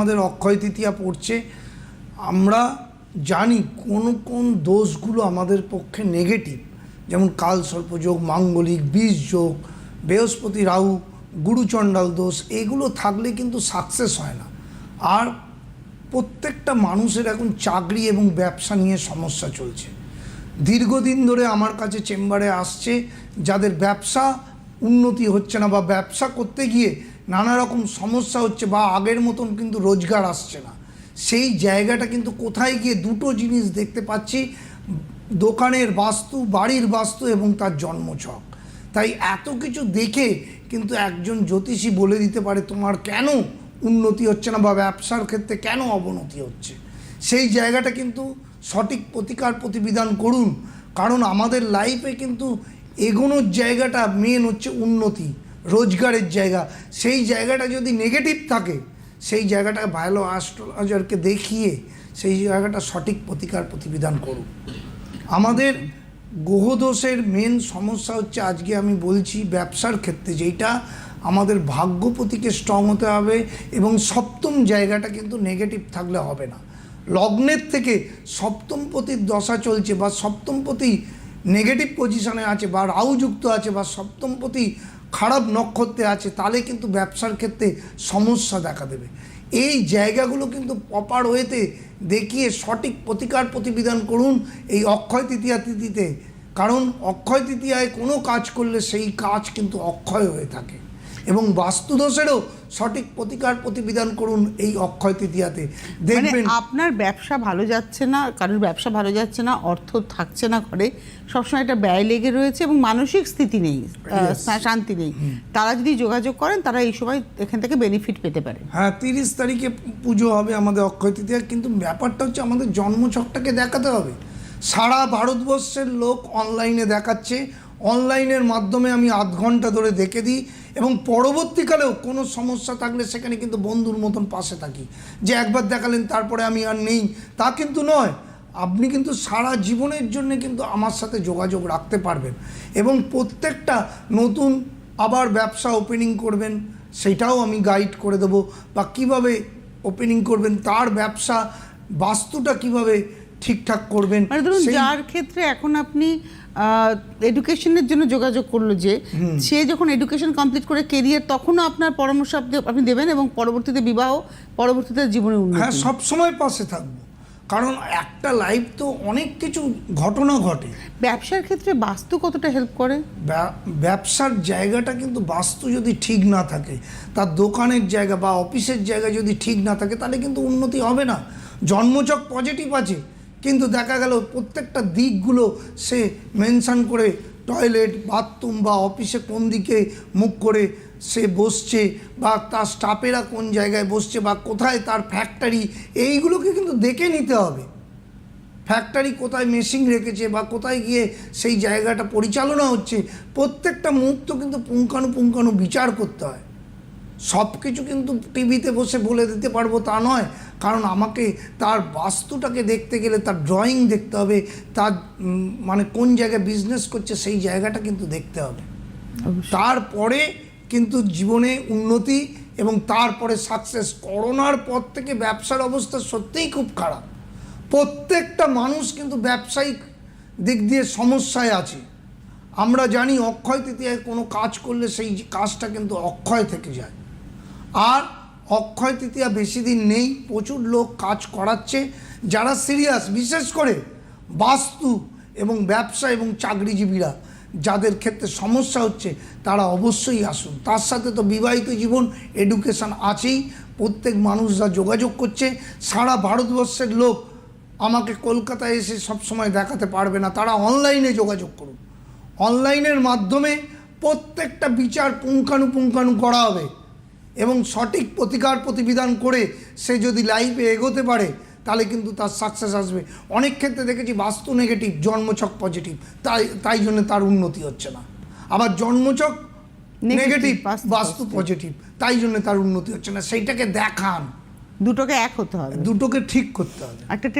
আমাদের অক্ষয় তৃতীয়া পড়ছে, আমরা জানি কোন কোন দোষগুলো আমাদের পক্ষে নেগেটিভ যেমন কাল সর্পযোগ মাঙ্গলিক বীজ যোগ, বৃহস্পতি রাহু গুরুচণ্ডাল দোষ, এগুলো থাকলে কিন্তু সাকসেস হয় না। আর প্রত্যেকটা মানুষের এখন চাকরি এবং ব্যবসা নিয়ে সমস্যা চলছে। দীর্ঘদিন ধরে আমার কাছে চেম্বারে আসছে, যাদের ব্যবসা উন্নতি হচ্ছে না বা ব্যবসা করতে গিয়ে নানা রকম সমস্যা হচ্ছে বা আগের মতন কিন্তু রোজগার আসছে না। সেই জায়গাটা কিন্তু কোথায় গিয়ে দুটো জিনিস দেখতে পাচ্ছি, দোকানের বাস্তু, বাড়ির বাস্তু এবং তার জন্মছক। তাই এত কিছু দেখে কিন্তু একজন জ্যোতিষী বলে দিতে পারে তোমার কেন উন্নতি হচ্ছে না বা ব্যবসার ক্ষেত্রে কেন অবনতি হচ্ছে। সেই জায়গাটা কিন্তু সঠিক প্রতিকার প্রতিবিধান করুন। কারণ আমাদের লাইফে কিন্তু এগোনোর জায়গাটা মেন হচ্ছে উন্নতি। রোজগারের জায়গা। সেই জায়গাটা যদি নেগেটিভ থাকে, সেই জায়গাটা ভালো অ্যাস্ট্রোলজারকে দেখিয়ে সেই জায়গাটা সঠিক প্রতিকার প্রতিবিধান করুন আমাদের গ্রহদোষের মেন সমস্যা হচ্ছে আজকে আমি বলছি ব্যবসার ক্ষেত্রে যেটা আমাদের ভাগ্যপতিকে স্ট্রং হতে হবে এবং সপ্তম জায়গাটা কিন্তু নেগেটিভ থাকলে হবে না। লগ্নের থেকে সপ্তম সপ্তমপতির দশা চলছে বা সপ্তম সপ্তমপতি নেগেটিভ পজিশনে আছে বা রাহুযুক্ত আছে বা সপ্তম সপ্তমপতি খারাপ নক্ষত্রে আছে, তাহলে কিন্তু ব্যবসার ক্ষেত্রে সমস্যা দেখা দেবে। এই জায়গাগুলো কিন্তু প্রপার ওয়েতে দেখিয়ে সঠিক প্রতিকার প্রতিবিধান করুন এই অক্ষয় তৃতীয়া তিথিতে। কারণ অক্ষয় তৃতীয়ায় কোনো কাজ করলে সেই কাজ কিন্তু অক্ষয় হয়ে থাকে। এবং বাস্তুদোষেরও সঠিক প্রতিকার প্রতিবিধান করুন এই অক্ষয় তৃতীয়াতে। মানে দেখবেন আপনার ব্যবসা ভালো যাচ্ছে না কারোর ব্যবসা ভালো যাচ্ছে না অর্থ থাকছে না ঘরে সবসময় একটা ব্যয় লেগে রয়েছে এবং মানসিক স্থিতি নেই শান্তি নেই। তারা যদি যোগাযোগ করেন তারা এই সময় এখান থেকে বেনিফিট পেতে পারে। হ্যাঁ তিরিশ তারিখে পুজো হবে আমাদের অক্ষয় তৃতীয়া কিন্তু ব্যাপারটা হচ্ছে আমাদের জন্মছকটাকে দেখাতে হবে। সারা ভারতবর্ষের লোক অনলাইনে দেখাচ্ছে। অনলাইনের মাধ্যমে আমি আধ ঘণ্টা ধরে দেখে দিই। এবং পরবর্তীকালেও কোনো সমস্যা থাকলে সেখানে কিন্তু বন্ধুর মতন পাশে থাকি। যে একবার দেখালেন, তারপরে আমি আর নেই। তা কিন্তু নয়। আপনি কিন্তু সারা জীবনের জন্য কিন্তু আমার সাথে যোগাযোগ রাখতে পারবেন এবং প্রত্যেকটা নতুন আবার ব্যবসা ওপেনিং করবেন, সেটাও আমি গাইড করে দেবো। বা কীভাবে ওপেনিং করবেন, তার ব্যবসা বাস্তুটা কীভাবে ঠিকঠাক করবেন মানে ধরুন যার ক্ষেত্রে এখন আপনি এডুকেশনের জন্য যোগাযোগ করল যে সে যখন এডুকেশন কমপ্লিট করে কেরিয়ার তখনও আপনার পরামর্শ আপনি- আপনি দেবেন এবং পরবর্তীতে বিবাহ পরবর্তীতে জীবনে হ্যাঁ সবসময় পাশে থাকব। কারণ একটা লাইফ তো অনেক কিছু ঘটনা ঘটে। ব্যবসার ক্ষেত্রে বাস্তু কতটা হেল্প করে? ব্যবসার জায়গাটা কিন্তু বাস্তু যদি ঠিক না থাকে তার দোকানের জায়গা বা অফিসের জায়গা যদি ঠিক না থাকে তাহলে কিন্তু উন্নতি হবে না। জন্মচক পজিটিভ আছে কিন্তু দেখা গেল প্রত্যেকটা দিকগুলো সে মেনশান করে টয়লেট, বাথরুম বা অফিসে কোন দিকে মুখ করে সে বসছে বা তার স্টাফেরা কোন জায়গায় বসছে বা কোথায় তার ফ্যাক্টরি এইগুলোকে কিন্তু দেখে নিতে হবে। ফ্যাক্টরি কোথায় মেশিন রেখেছে বা কোথায় গিয়ে সেই জায়গাটা পরিচালনা হচ্ছে, প্রত্যেকটা মুহূর্ত কিন্তু পুঙ্খানুপুঙ্খানু বিচার করতে হয়। সব কিছু কিন্তু টিভিতে বসে বলে দিতে পারব তা নয়। কারণ আমাকে তার বাস্তুটাকে দেখতে গেলে তার ড্রয়িং দেখতে হবে তার মানে কোন জায়গায় বিজনেস করছে সেই জায়গাটা কিন্তু দেখতে হবে। তারপরে কিন্তু জীবনে উন্নতি এবং তারপরে সাকসেস করোনার পর থেকে ব্যবসার অবস্থা সত্যিই খুব খারাপ। প্রত্যেকটা মানুষ কিন্তু ব্যবসায়িক দিক দিয়ে সমস্যায় আছে। আমরা জানি অক্ষয় তৃতীয়ায় কোনো কাজ করলে সেই কাজটা কিন্তু অক্ষয় থেকে যায়। আর অক্ষয় তৃতীয়া বেশি দিন নেই, প্রচুর লোক কাজ করাচ্ছে, যারা সিরিয়াস বিশেষ করে বাস্তু এবং ব্যবসা এবং চাকরিজীবীরা, যাদের ক্ষেত্রে সমস্যা হচ্ছে, তারা অবশ্যই আসুন। তার সাথে তো বিবাহিত জীবন এডুকেশন আছেই, প্রত্যেক মানুষরা যোগাযোগ করছে। সারা ভারতবর্ষের লোক আমাকে কলকাতায় এসে সবসময় দেখাতে পারবে না। তারা অনলাইনে যোগাযোগ করুন। অনলাইনের মাধ্যমে প্রত্যেকটা বিচার পুঙ্খানুপুঙ্খানু করা হবে। এবং সঠিক প্রতিকার প্রতিবিধান করে সে যদি লাইফে এগোতে পারে তাহলে কিন্তু তার সাকসেস আসবে। অনেক ক্ষেত্রে দেখেছি বাস্তু নেগেটিভ জন্মছক পজিটিভ তাই তাই জন্য তার উন্নতি হচ্ছে না। আবার জন্মছক নেগেটিভ বাস্তু বাস্তু পজিটিভ তাই জন্য তার উন্নতি হচ্ছে না। সেইটাকে দেখান। দুটোকে এক হতে হবে। দুটোকে ঠিক করতে হবে। একটা